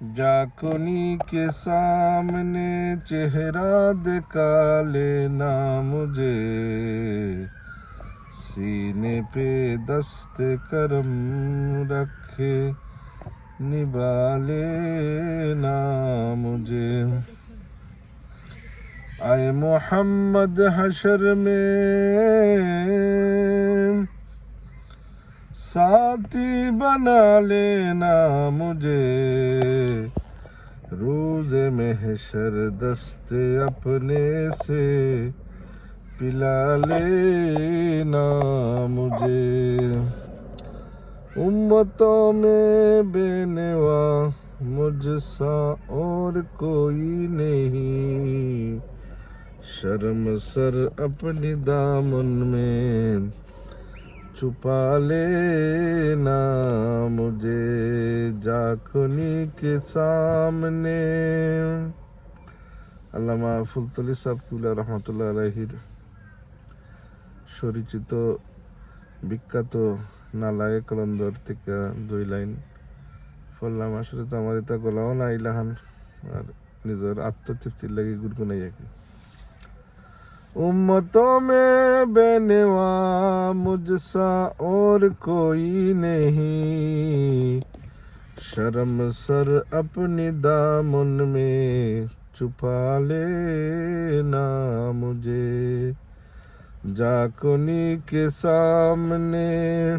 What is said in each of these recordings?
جاکنی کے سامنے چہرہ دکھا لینا مجھے۔ سینے پہ دست کرم رکھ نبھا لینا مجھے۔ اے محمد حشر میں ساتھی بنا لینا مجھے۔ روز محشر دست اپنے سے پلا لینا مجھے۔ امتوں میں بے نوا، مجھ سا اور کوئی نہیں۔ شرم سر اپنی دامن میں۔ छुपा लेना मुझे जाकुनी के सामने আল্লামা ফুলতলি সাবকুল্লা রহমতুল্লাহ আলহির পরিচিত বিখ্যাত নালায় কলন্দর থেকে দুই লাইন পড়লাম আসলে তো আমার এটা গলাও না ইলাহান আর নিজের আত্মতৃপ্তির লাগে امتوں میں بے نوا مجھ سا اور کوئی نہیں۔ شرم سر اپنی دامن میں چھپا لینا مجھے۔ جاکنی کے سامنے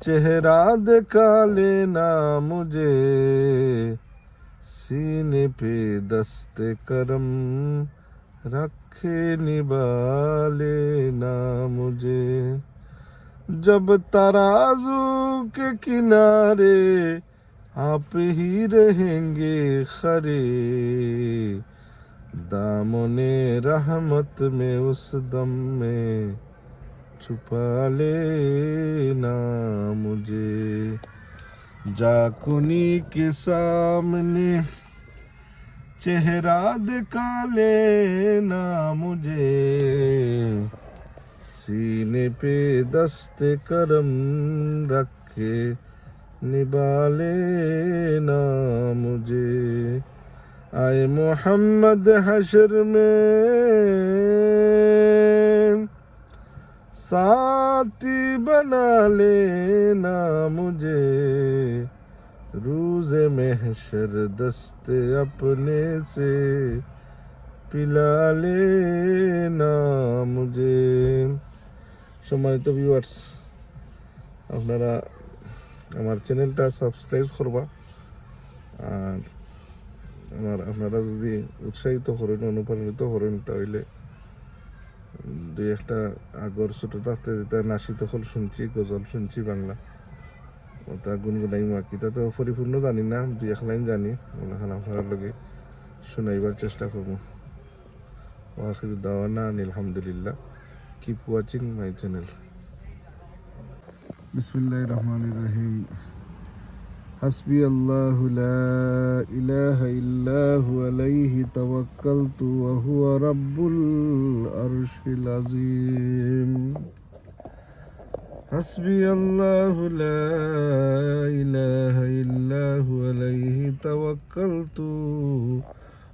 چہرہ دکھا لینا مجھے۔ سینے پہ دست کرم رکھے نبالے نہ مجھے۔ جب ترازو کے کنارے آپ ہی رہیں گے خرے۔ دامن رحمت میں اس دم میں چھپا لینا مجھے۔ جاکنی کے سامنے چہرہ دکھا لینا مجھے۔ سینے پہ دست کرم رکھ کے نبھا لینا مجھے۔ آئے محمد حشر میں۔ ساتھی بنا لینا مجھے۔ روز محشر دست اپنے سے পিলা না মুঝে সম্মানিত ভিউয়ার্স আপনারা আমার চ্যানেলটা সাবস্ক্রাইব করবা। আর আমার, আপনারা যদি উৎসাহিত করেন অনুপ্রাণিত করেন তাহলে দুই একটা আগর ছোটো থাকতে যেটা নাসিত হল শুনছি, গজল শুনছি, বাংলা। ওটা গুনগুনাই মাকি তা তো পরিপূর্ণ জানি না দুই এক লাইন জানি ওখানে আপনার লগে শোনাইবার চেষ্টা করবো ওয়াকির দাওয়ানা আলহামদুলিল্লাহ কিপ ওয়াচিং মাই চ্যানেল বিসমিল্লাহ রহমান রহিম حسبي الله لا إله إلا هو عليه توكلت وهو رب العرش العظيم حسبي الله لا إله إلا هو عليه توكلت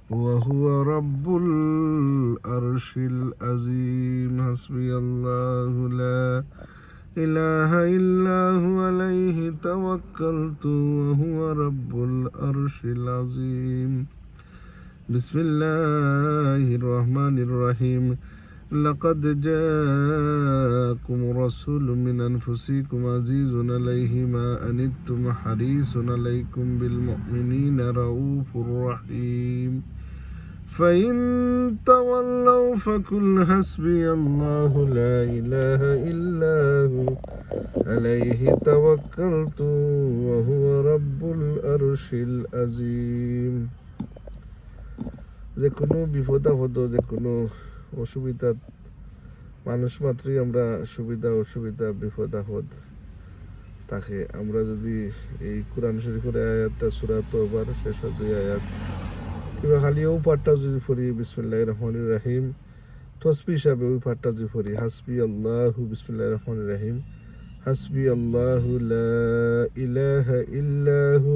وهو رب العرش العظيم. حسبي الله لا إله إلا هو عليه توكلت وهو رب العرش العظيم. بسم الله الرحمن الرحيم. لقد جاءكم رسول من أنفسكم عزيز عليه ما أنتم حريص عليكم بالمؤمنين رؤوف رحيم فإن تولوا فقل حسبي الله لا إله إلا هو عليه توكلت وهو رب العرش العظيم যে কোনো বিপদ আপদ যে কোনো অসুবিধা, মানুষ মাত্রই আমরা সুবিধা, অসুবিধা, বিপদ, আপদ তাকে আমরা যদি এই কোরআন শরীফের আয়াতটা, সুরা তোবার শেষ দুই আয়াত, কিংবা খালি ও পাঠটা যদি পড়ি বিসমিল্লাহ রহমান রাহিম, তসবি হিসাবে ওই পাঠটা যদি পড়ি হাসবি আল্লাহ বিসমিল্লাহ রহমান রাহিম হাসবি আল্লাহ ইলাহা ইল্লাহু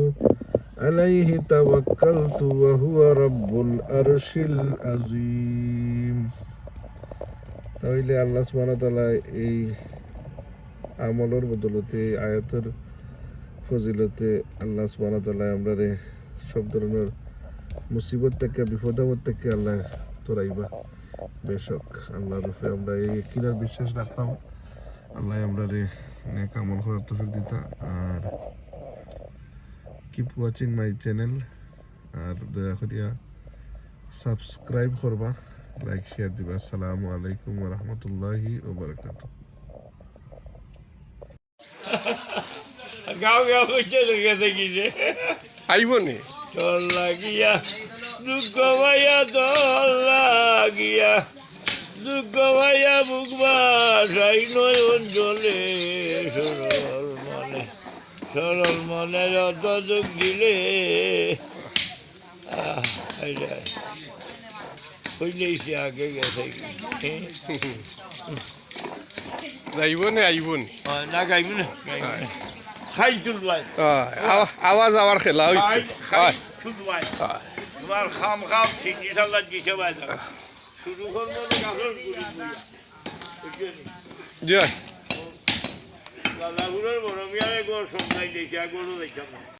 عليه توكلت وهو رب العرش العظيم তাহলে আল্লাহ সুবহানাহু ওয়া তাআলা এই আমলের বদলতে এই আয়াতের ফজিলতে আল্লাহ সুবহানাহু ওয়া তাআলা আমরা রে সব ধরনের মুসিবত থেকে বিপদ আপদ থেকে আল্লাহ তোরাইবা বেশক আল্লাহর রূপে আমরা এই কিনার বিশ্বাস রাখতাম আল্লাহ আমরা রে নেক আমল করার তৌফিক দিতা আর কিপ ওয়াচিং মাই চ্যানেল আর দয়া করিয়া সাবস্ক্রাইব করবা লাইক শেয়ার দিবা। আসসালামু আলাইকুম ওয়া রাহমাতুল্লাহি ওয়া বারাকাতুহু গাঁও গাঁও চলে গেছে কি যে? আইব নি। তোর লাগিয়া দুঃখ ভাইয়া তোর লাগিয়া দুঃখ ভাইয়া বাসাই নয়ন জলে সরল। সরল মনে যত দুঃখ দিলে হইলেইছে আগে গেছে। যাইব নি আইব না গাইবি না খাই হয়, আওয়া- আওয়াজ আওয়ার খেলা খাই খাই তোমার খাম খাম ঠিকই থাকার দিছে শুরু করব জয়। দাদাগুলোর বড় মিয়ারে গো সব নাই দেখি আর গরু দেখতাম না।